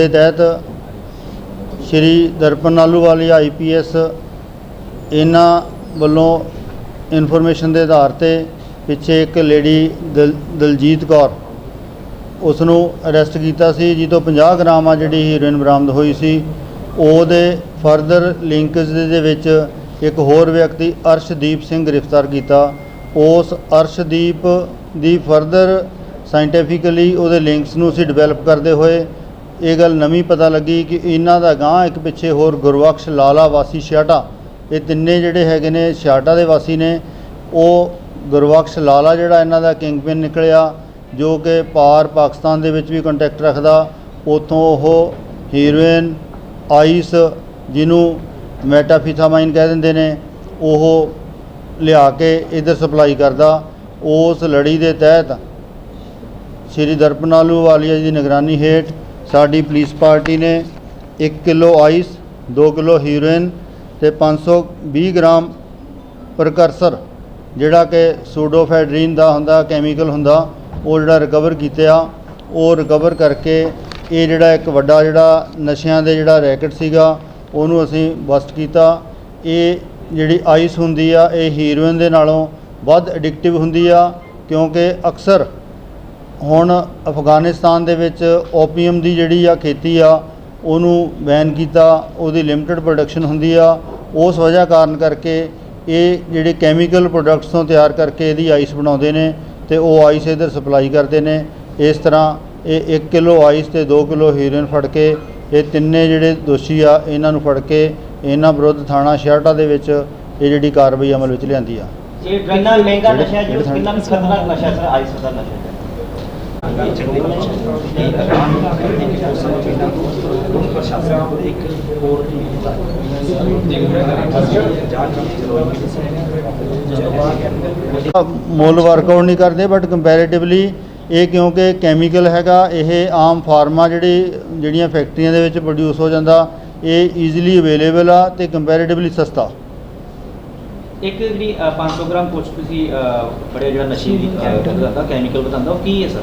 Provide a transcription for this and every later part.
ਦੇ ਤਹਿਤ ਸ਼੍ਰੀ ਦਰਪਨ ਆਲੂਵਾਲੀ ਆਈਪੀਐਸ ਇਹਨਾਂ ਵੱਲੋਂ ਇਨਫੋਰਮੇਸ਼ਨ ਦੇ ਆਧਾਰ ਤੇ ਪਿੱਛੇ ਇੱਕ ਲੇਡੀ ਦਲ- ਦਲਜੀਤ ਕੌਰ ਉਸ ਨੂੰ ਅਰੈਸਟ ਕੀਤਾ ਸੀ ਜਿਹਤੋਂ 50 ਗ੍ਰਾਮ ਆ ਜਿਹੜੀ ਹੀਰੋਇਨ ਬਰਾਮਦ ਹੋਈ ਸੀ। ਉਹਦੇ ਫਰਦਰ ਲਿੰਕਸ ਦੇ ਵਿੱਚ ਇੱਕ ਹੋਰ ਵਿਅਕਤੀ ਅਰਸ਼ਦੀਪ ਸਿੰਘ ਗ੍ਰਿਫਤਾਰ ਕੀਤਾ। ਉਸ ਅਰਸ਼ਦੀਪ ਦੀ ਫਰਦਰ ਸਾਇੰਟੀਫਿਕਲੀ ਉਹਦੇ ਲਿੰਕਸ ਨੂੰ ਅਸੀਂ ਡਿਵੈਲਪ ਕਰਦੇ ਹੋਏ ਇਹ ਗੱਲ ਨਵੀਂ ਪਤਾ ਲੱਗੀ ਕਿ ਇਹਨਾਂ ਦਾ ਗਾਂ ਇੱਕ ਪਿੱਛੇ ਹੋਰ ਗੁਰਬਖਸ਼ ਲਾਲਾ ਵਾਸੀ ਛਿਆਟਾ ਇਹ ਤਿੰਨੇ ਜਿਹੜੇ ਹੈਗੇ ਨੇ ਛਿਆਟਾ ਦੇ ਵਾਸੀ ਨੇ। ਉਹ ਗੁਰਬਖਸ਼ ਲਾਲਾ ਜਿਹੜਾ ਇਹਨਾਂ ਦਾ ਕਿੰਗਪਿਨ ਨਿਕਲਿਆ, ਜੋ ਕਿ ਪਾਰ ਪਾਕਿਸਤਾਨ ਦੇ ਵਿੱਚ ਵੀ ਕੰਟੈਕਟ ਰੱਖਦਾ। ਉਥੋਂ ਉਹ ਹੀਰੋਇਨ ਆਈਸ ਜਿਹਨੂੰ ਮੈਟਾਫੀਥਾਮਾਈਨ ਕਹਿ ਦਿੰਦੇ ਨੇ, ਉਹ ਲਿਆ ਕੇ ਇਧਰ ਸਪਲਾਈ ਕਰਦਾ। ਉਸ ਲੜੀ ਦੇ ਤਹਿਤ ਸ਼੍ਰੀ ਦਰਪਨਾਲੂ ਵਾਲੀਆ ਜੀ ਦੀ ਨਿਗਰਾਨੀ ਹੇਠ ਸਾਡੀ ਪੁਲਿਸ ਪਾਰਟੀ ਨੇ 1 ਕਿਲੋ ਆਈਸ 2 ਕਿਲੋ ਹੀਰੋਇਨ ਤੇ 520 ਗ੍ਰਾਮ ਪ੍ਰਕਰਸਰ, ਜਿਹੜਾ ਕਿ ਸੂਡੋਫੈਡਰੀਨ ਦਾ ਹੁੰਦਾ, ਕੈਮੀਕਲ ਹੁੰਦਾ, ਉਹ ਜਿਹੜਾ ਰਿਕਵਰ ਕੀਤਿਆ ਉਹ ਰਿਕਵਰ ਕਰਕੇ ਇਹ ਜਿਹੜਾ ਇੱਕ ਵੱਡਾ ਜਿਹੜਾ ਨਸ਼ਿਆਂ ਦੇ ਜਿਹੜਾ ਰੈਕਟ ਸੀਗਾ, ਉਹਨੂੰ ਅਸੀਂ ਬਸਟ ਕੀਤਾ। ਇਹ ਜਿਹੜੀ ਆਈਸ ਹੁੰਦੀ ਆ, ਇਹ ਹੀਰੋਇਨ ਦੇ ਨਾਲੋਂ ਵੱਧ ਐਡਿਕਟਿਵ ਹੁੰਦੀ ਆ, ਕਿਉਂਕਿ ਅਕਸਰ ਹੁਣ ਅਫਗਾਨਿਸਤਾਨ ਦੇ ਵਿੱਚ ਓਪੀਅਮ ਦੀ ਜਿਹੜੀ ਆ ਖੇਤੀ ਆ ਉਹਨੂੰ ਬੈਨ ਕੀਤਾ ਉਹਦੀ ਲਿਮਟਿਡ ਪ੍ਰੋਡਕਸ਼ਨ ਹੁੰਦੀ ਆ। ਉਸ ਵਜ੍ਹਾ ਕਾਰਨ ਕਰਕੇ ਇਹ ਜਿਹੜੇ ਕੈਮੀਕਲ ਪ੍ਰੋਡਕਟਸ ਤੋਂ ਤਿਆਰ ਕਰਕੇ ਇਹਦੀ ਆਈਸ ਬਣਾਉਂਦੇ ਨੇ ਤੇ ਉਹ ਆਈਸ ਇਧਰ ਸਪਲਾਈ ਕਰਦੇ ਨੇ। ਇਸ ਤਰ੍ਹਾਂ ਇਹ 1 ਕਿਲੋ ਆਈਸ ਤੇ 2 ਕਿਲੋ ਹੀਰੋਇਨ ਫੜ ਕੇ ਇਹ ਤਿੰਨੇ ਜਿਹੜੇ ਦੋਸ਼ੀ ਆ ਇਹਨਾਂ ਨੂੰ ਫੜ ਕੇ ਇਹਨਾਂ ਵਿਰੁੱਧ ਥਾਣਾ ਸ਼ਹਿਰਟਾ ਦੇ ਵਿੱਚ ਇਹ ਜਿਹੜੀ ਕਾਰਵਾਈ ਅਮਲ ਵਿੱਚ ਲਿਆਂਦੀ ਆ। ਇਹ ਕਿੰਨਾ ਮਹਿੰਗਾ ਨਸ਼ਾ ਜੀ ਕਿੰਨਾ ਖਤਰਨਾਕ ਨਸ਼ਾ ਸਰ ਆਈਸ ਦਾ ਨਸ਼ਾ। ਹੈ ਮੁੱਲ ਵਰਕਆਊਟ ਨਹੀਂ ਕਰਦੇ ਬਟ ਕੰਪੈਰੀਟਿਵਲੀ ਇਹ ਕਿਉਂਕਿ ਕੈਮੀਕਲ ਹੈਗਾ ਇਹ ਆਮ ਫਾਰਮਾ ਜਿਹੜੀ ਜਿਹੜੀਆਂ ਫੈਕਟਰੀਆਂ ਦੇ ਵਿੱਚ ਪ੍ਰੋਡਿਊਸ ਹੋ ਜਾਂਦਾ ਇਹ ਈਜ਼ੀਲੀ ਅਵੇਲੇਬਲ ਆ ਤੇ ਕੰਪੈਰੀਟਿਵਲੀ ਸਸਤਾ। ਇੱਕ ਜਿਹੜੀ ਅ, 500 ਗ੍ਰਾਮ ਕੁਛ ਤੁਸੀਂ ਅ, ਬੜੇ ਜਿਹੜਾ ਨਸ਼ੇ ਦੀ ਦਾ ਕੈਮੀਕਲ ਬਤਾਉਂਦਾ ਉਹ ਕੀ ਹੈ ਸਰ?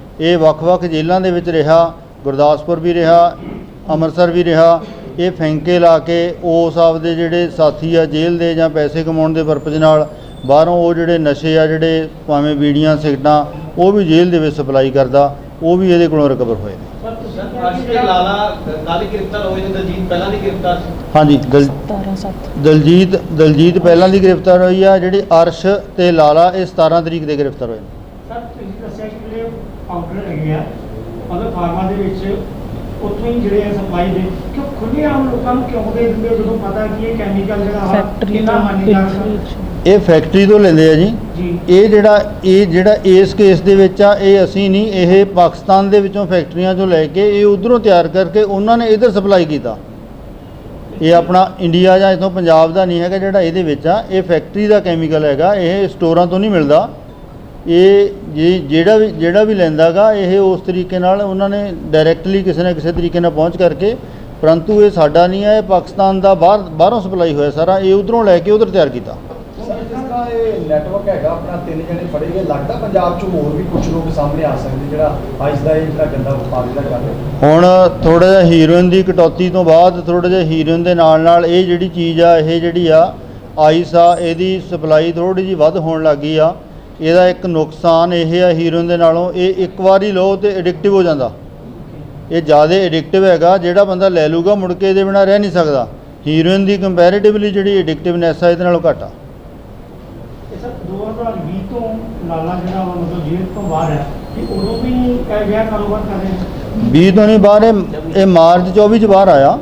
ਇਹ ਵੱਖ-ਵੱਖ ਜੇਲ੍ਹਾਂ ਦੇ ਵਿੱਚ ਰਿਹਾ ਗੁਰਦਾਸਪੁਰ ਵੀ ਰਿਹਾ ਅੰਮ੍ਰਿਤਸਰ ਵੀ ਰਿਹਾ। ਇਹ ਫੈਂਕੇ ਲਾ ਕੇ ਉਸ ਆਪਦੇ ਜਿਹੜੇ ਸਾਥੀ ਆ ਜੇਲ੍ਹ ਦੇ ਜਾਂ ਪੈਸੇ ਕਮਾਉਣ ਦੇ ਪਰਪਸ ਨਾਲ ਬਾਹਰੋਂ ਉਹ ਜਿਹੜੇ ਨਸ਼ੇ ਆ ਜਿਹੜੇ ਭਾਵੇਂ ਬੀੜੀਆਂ ਸਿਗਟਾਂ ਉਹ ਵੀ ਜੇਲ੍ਹ ਦੇ ਵਿੱਚ ਸਪਲਾਈ ਕਰਦਾ ਉਹ ਵੀ ਇਹਦੇ ਕੋਲੋਂ ਰਿਕਵਰ ਹੋਏ ਨੇ। ਸਰ ਤੁਸੀਂ ਅਰਸ਼ ਤੇ ਲਾਲਾ ਕਾਲੀ ਗ੍ਰਿਫਤਾਰ ਹੋਏ ਨੇ ਦਲਜੀਤ ਪਹਿਲਾਂ ਦੀ ਗ੍ਰਿਫਤਾਰ ਸੀ? ਹਾਂਜੀ ਦਲ 17 7 ਦਲਜੀਤ ਦਲਜੀਤ ਪਹਿਲਾਂ ਦੀ ਗ੍ਰਿਫਤਾਰ ਹੋਈ ਆ ਜਿਹੜੀ ਅਰਸ਼ ਤੇ ਲਾਲਾ ਇਹ 17 ਤਰੀਕ ਦੇ ਗ੍ਰਿਫਤਾਰ ਹੋਏ ਨੇ। ਸਰ ਤੁਸੀਂ ਕਾਊਂਟਰ ਹੈਗੇ ਆ। ਮਤਲਬ ਫਾਰਮਾ ਦੇ ਵਿੱਚ ਉੱਥੋਂ ਹੀ ਜਿਹੜੇ ਆ ਸਪਲਾਈ ਦੇ ਕਿਉਂ ਖੁੱਲੇ ਆਮ ਲੋਕਾਂ ਨੂੰ ਕਿਉਂ ਦੇ ਦਿੰਦੇ ਜਦੋਂ ਪਤਾ ਕਿ ਇਹ ਕੈਮੀਕਲ ਜਿਹੜਾ ਫੈਕਟਰੀ ਕਿੰਨਾ ਤੋਂ ਹਾਨੀਕਾਰਕ ਇਹ ਫੈਕਟਰੀ ਤੋਂ ਲੈਂਦੇ ਆ ਜੀ। ਜੀ। ਇਹ ਜਿਹੜਾ ਇਹ ਜਿਹੜਾ ਇਸ ਕੇਸ ਦੇ ਵਿੱਚ ਆ ਇਹ ਅਸੀਂ ਨਹੀਂ ਇਹ ਪਾਕਿਸਤਾਨ ਦੇ ਵਿੱਚੋਂ ਫੈਕਟਰੀਆਂ ਚੋਂ ਲੈ ਕੇ ਇਹ ਉਧਰੋਂ ਤਿਆਰ ਕਰਕੇ ਉਹਨਾਂ ਨੇ ਇਧਰ ਸਪਲਾਈ ਕੀਤਾ। ਇਹ ਆਪਣਾ ਇੰਡੀਆ ਜਾਂ ਇਥੋਂ ਪੰਜਾਬ ਦਾ ਨਹੀਂ ਹੈਗਾ ਜਿਹੜਾ ਇਹਦੇ ਵਿੱਚ ਆ। ਇਹ ਫੈਕਟਰੀ ਦਾ ਕੈਮੀਕਲ ਹੈਗਾ ਇਹ ਸਟੋਰਾਂ ਤੋਂ ਨਹੀਂ ਮਿਲਦਾ। ਇਹ ਜੇ ਜਿਹੜਾ ਵੀ ਜਿਹੜਾ ਵੀ ਲੈਂਦਾਗਾ ਇਹ ਉਸ ਤਰੀਕੇ ਨਾਲ ਉਹਨਾਂ ਨੇ ਡਾਇਰੈਕਟਲੀ ਕਿਸੇ ਨਾ ਕਿਸੇ ਤਰੀਕੇ ਨਾਲ ਪਹੁੰਚ ਕਰਕੇ ਪਰੰਤੂ ਇਹ ਸਾਡਾ ਨਹੀਂ ਹੈ ਇਹ ਪਾਕਿਸਤਾਨ ਦਾ ਬਾਹਰ ਬਾਹਰੋਂ ਸਪਲਾਈ ਹੋਇਆ ਸਾਰਾ ਇਹ ਉਧਰੋਂ ਲੈ ਕੇ ਉਧਰ ਤਿਆਰ ਕੀਤਾ। ਸਰ ਜਿਸ ਤਰ੍ਹਾਂ ਇਹ ਨੈਟਵਰਕ ਹੈਗਾ ਆਪਣਾ ਤਿੰਨ ਜਣੇ ਫੜੇ ਗਏ ਲੱਗਦਾ ਪੰਜਾਬ 'ਚ ਹੋਰ ਵੀ ਕੁਝ ਲੋਕ ਸਾਹਮਣੇ ਆ ਸਕਦੇ ਜਿਹੜਾ ਆਈਸ ਦਾ ਇਹ ਜਿਹੜਾ ਗੰਦਾ ਵਪਾਰ ਜਿਹੜਾ ਕਰ ਰਹੇ ਹੁਣ ਥੋੜਾ ਜਿਹਾ ਹੀਰੋਇਨ ਦੀ ਕਟੌਤੀ ਤੋਂ ਬਾਅਦ ਥੋੜਾ ਜਿਹਾ ਹੀਰੋਇਨ ਦੇ ਨਾਲ ਨਾਲ ਇਹ ਜਿਹੜੀ ਚੀਜ਼ ਆ ਇਹ ਜਿਹੜੀ ਆ ਆਈਸ ਆ ਇਹਦੀ ਸਪਲਾਈ ਥੋੜੀ ਜਿਹੀ ਵੱਧ ਹੋਣ ਲੱਗੀ ਆ। ਇਹਦਾ ਇੱਕ ਨੁਕਸਾਨ ਇਹ ਆ ਹੀਰੋਇਨ ਦੇ ਨਾਲੋਂ ਇਹ ਇੱਕ ਵਾਰੀ ਲਓ ਤੇ ਐਡਿਕਟਿਵ ਹੋ ਜਾਂਦਾ। ਇਹ ਜ਼ਿਆਦਾ ਐਡਿਕਟਿਵ ਹੈਗਾ ਜਿਹੜਾ ਬੰਦਾ ਲੈ ਲੂਗਾ ਮੁੜ ਕੇ ਇਹਦੇ ਬਿਨਾ ਰਹਿ ਨਹੀਂ ਸਕਦਾ। ਹੀਰੋਇਨ ਦੀ ਕੰਪੈਰੀਟਿਵਲੀ ਜਿਹੜੀ ਐਡਿਕਟਿਵਨੈਸ ਆ ਇਹਦੇ ਨਾਲੋਂ ਘੱਟ ਆ। ਇਹ ਸਰ 2020 ਤੋਂ ਲਾਲਾ ਜਿਹੜਾ ਵਾ ਮਤਲਬ ਜੇਲ੍ਹ ਤੋਂ ਬਾਹਰ ਹੈ ਕਿ ਉਦੋਂ ਵੀ ਇਹ ਵਿਆਹ ਕਾਰੋਬਾਰ ਕਰ ਰਹੇ ਨੇ 20 ਤੋਂ ਨਹੀਂ ਬਾਹਰ ਇਹ ਇਹ ਮਾਰਚ 24 ਚ ਬਾਹਰ ਆਇਆ।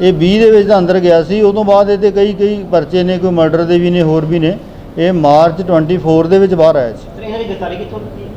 ਇਹ 20 ਦੇ ਵਿੱਚ ਤਾਂ ਅੰਦਰ ਗਿਆ ਸੀ ਉਦੋਂ ਬਾਅਦ ਇਹਦੇ ਕਈ ਕਈ ਪਰਚੇ ਨੇ ਕੋਈ ਮਰਡਰ ਦੇ ਵੀ ਨੇ ਹੋਰ ਵੀ ਨੇ। ਇਹ ਮਾਰਚ 24 ਦੇ ਵਿੱਚ ਬਾਹਰ ਆਇਆ ਸੀ। ਸਰ ਇਹਨਾਂ ਦੀ ਗ੍ਰਿਫਤਾਰੀ ਕਿੱਥੋਂ ਕੀਤੀ?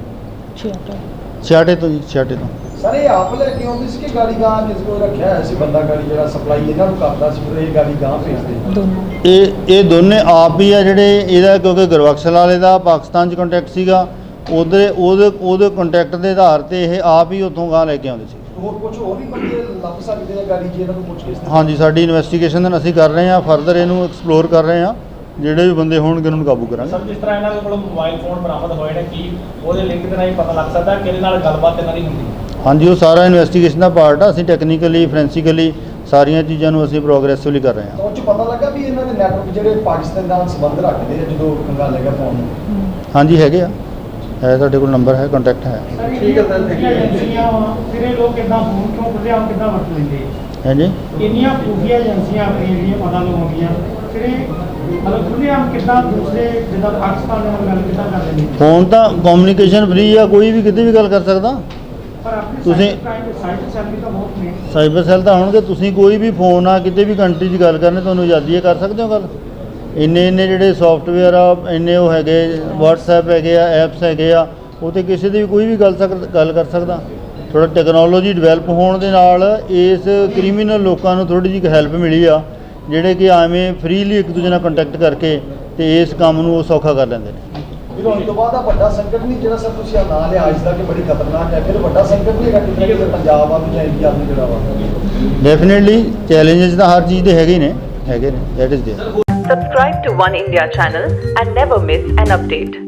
ਛਿਆਟੇ ਤੋਂ ਜੀ ਛਿਆਟੇ ਤੋਂ। ਸਰ ਇਹ ਆਪ ਲੈ ਕੇ ਆਉਂਦੀ ਸੀ ਕਿ ਗਾੜੀ ਗਾਂ ਕਿਸ ਕੋਲ ਰੱਖਿਆ ਹੋਇਆ ਸੀ ਬੰਦਾ ਗਾੜੀ ਜਿਹੜਾ ਸਪਲਾਈ ਇਹਨਾਂ ਨੂੰ ਕਰਦਾ ਸੀ ਫਿਰ ਇਹ ਗਾੜੀ ਗਾਂ ਭੇਜਦੇ ਇਹ ਇਹ ਦੋਨੇ ਆਪ ਹੀ ਆ ਜਿਹੜੇ ਇਹਦਾ ਕਿਉਂਕਿ ਗੁਰਬਖਸ਼ ਵਾਲੇ ਦਾ ਪਾਕਿਸਤਾਨ 'ਚ ਕੰਟੈਕਟ ਸੀਗਾ ਉਹਦੇ ਉਹਦੇ ਉਹਦੇ ਕੰਟੈਕਟ ਦੇ ਆਧਾਰ ਤੇ ਇਹ ਆਪ ਹੀ ਉੱਥੋਂ ਗਾਂ ਲੈ ਕੇ ਆਉਂਦੇ ਸੀ। ਹੋਰ ਕੁਝ ਹੋਰ ਵੀ ਬੰਦੇ ਲੱਭ ਸਕਦੇ ਆ ਗਾੜੀ ਜੇ ਇਹਨਾਂ ਨੂੰ ਪੁੱਛ ਕੇ ਹਾਂਜੀ ਸਾਡੀ ਇਨਵੈਸਟੀਗੇਸ਼ਨ ਅਸੀਂ ਕਰ ਰਹੇ ਹਾਂ ਫਰਦਰ ਇਹਨੂੰ ਐਕਸਪਲੋਰ ਕਰ ਰਹੇ ਹਾਂ। ਜਿਹੜੇ ਵੀ ਬੰਦੇ ਹੋਣਗੇ ਉਹਨਾਂ ਨੂੰ ਕਾਬੂ ਕਰਾਂਗੇ। ਸਰ ਜਿਸ ਤਰ੍ਹਾਂ ਇਹਨਾਂ ਦੇ ਕੋਲੋਂ ਮੋਬਾਈਲ ਫੋਨ ਬਰਾਮਦ ਹੋਏ ਨੇ ਕੀ ਉਹਦੇ ਲਿੰਕ ਦੇ ਨਾਲ ਹੀ ਪਤਾ ਲੱਗ ਸਕਦਾ ਕਿ ਇਹਦੇ ਨਾਲ ਗੱਲਬਾਤ ਇਹਨਾਂ ਦੀ ਹੁੰਦੀ ਹਾਂਜੀ ਉਹ ਸਾਰਾ ਇਨਵੈਸਟੀਗੇਸ਼ਨ ਦਾ ਪਾਰਟ ਆ। ਅਸੀਂ ਟੈਕਨੀਕਲੀ ਫੋਰੈਂਸਿਕਲੀ ਸਾਰੀਆਂ ਚੀਜ਼ਾਂ ਨੂੰ ਅਸੀਂ ਪ੍ਰੋਗਰੈਸਿਵਲੀ ਕਰ ਰਹੇ ਹਾਂ। ਉਹ ਚ ਪਤਾ ਲੱਗਾ ਵੀ ਇਹਨਾਂ ਦੇ ਨੈਟਵਰਕ ਜਿਹੜੇ ਪਾਕਿਸਤਾਨ ਨਾਲ ਸੰਬੰਧ ਰੱਖਦੇ ਆ ਜਦੋਂ ਕੰਗਾ ਲੱਗਾ ਫੋਨ ਨੂੰ? ਹਾਂਜੀ ਹੈਗੇ ਆ। ਹੈ ਸਾਡੇ ਕੋਲ ਨੰਬਰ ਹੈ ਕੰਟੈਕਟ ਹੈ। ਠੀਕ ਹੈ ਸਰ, ਏਜੰਸੀਆਂ ਵਾਂ, ਫਿਰ ਇਹ ਲੋਕ ਇਦਾਂ ਫੋਨ ਕਿਉਂ ਖੁੱਲਿਆ ਕਿੱਦਾਂ ਵਰਤ ਲੈਂਦੇ ਹਾਂਜੀ। ਇੰਨੀਆਂ ਖੁਫੀਆ ਏਜੰਸੀਆਂ ਆਪਣੀਆਂ ਜਿਹੜੀਆਂ ਪਤਾ ਲਗਾਉਂਦੀਆਂ ਫਿਰ ਫੋਨ ਤਾਂ ਕਮਿਊਨੀਕੇਸ਼ਨ ਫ੍ਰੀ ਆ ਕੋਈ ਵੀ ਕਿਤੇ ਵੀ ਗੱਲ ਕਰ ਸਕਦਾ। ਤੁਸੀਂ- ਸਾਈਬਰ ਸੈੱਲ ਤਾਂ ਹੋਣਗੇ ਤੁਸੀਂ ਕੋਈ ਵੀ ਫੋਨ ਆ ਕਿਤੇ ਵੀ ਕੰਟਰੀ 'ਚ ਗੱਲ ਕਰਨੀ ਤੁਹਾਨੂੰ ਆਜ਼ਾਦੀ ਹੈ ਕਰ ਸਕਦੇ ਹੋ ਗੱਲ। ਇੰਨੇ ਇੰਨੇ ਜਿਹੜੇ ਸੌਫਟਵੇਅਰ ਆ ਇੰਨੇ ਉਹ ਹੈਗੇ WhatsApp ਹੈਗੇ ਆ ਐਪਸ ਹੈਗੇ ਆ ਉਹ ਤੇ ਕਿਸੇ ਦੀ ਵੀ ਕੋਈ ਵੀ ਗੱਲ ਗੱਲ ਕਰ ਸਕਦਾ। ਥੋੜਾ ਟੈਕਨੋਲੋਜੀ ਡਿਵੈਲਪ ਹੋਣ ਦੇ ਨਾਲ ਇਸ ਕ੍ਰਿਮੀਨਲ ਲੋਕਾਂ ਨੂੰ ਥੋੜੀ ਜਿਹੀ ਹੈਲਪ ਮਿਲੀ ਆ। ਜਿਹੜੇ ਕਿ ਐਵੇਂ ਫ੍ਰੀਲੀ ਇੱਕ ਦੂਜੇ ਨਾਲ ਕੰਟੈਕਟ ਕਰਕੇ ਤੇ ਇਸ ਕੰਮ ਨੂੰ ਉਹ ਸੌਖਾ ਕਰ ਲੈਂਦੇ ਨੇ। ਫਿਰ ਹੁਣ ਤੋਂ ਬਾਅਦ ਆ ਵੱਡਾ ਸੰਕਟ ਨਹੀਂ ਜਿਹੜਾ ਸਰ ਤੁਸੀਂ ਆ ਨਾਂ ਲਿਆ ਅੱਜ ਦਾ ਕਿ ਬੜੀ ਖਤਰਨਾਕ ਹੈ। ਫਿਰ ਵੱਡਾ ਸੰਕਟ ਨਹੀਂ ਹੈਗਾ ਕਿਤੇ ਪੰਜਾਬ ਆ ਜਾਂ ਇੰਡੀਆ ਨੂੰ ਜਿਹੜਾ ਵਾ। ਡੈਫੀਨਿਟਲੀ ਚੈਲੰਜਸ ਤਾਂ ਹਰ ਚੀਜ਼ ਦੇ ਹੈਗੇ ਹੀ ਨੇ ਹੈਗੇ ਨੇ that is there Subscribe to One India channel and never miss an update.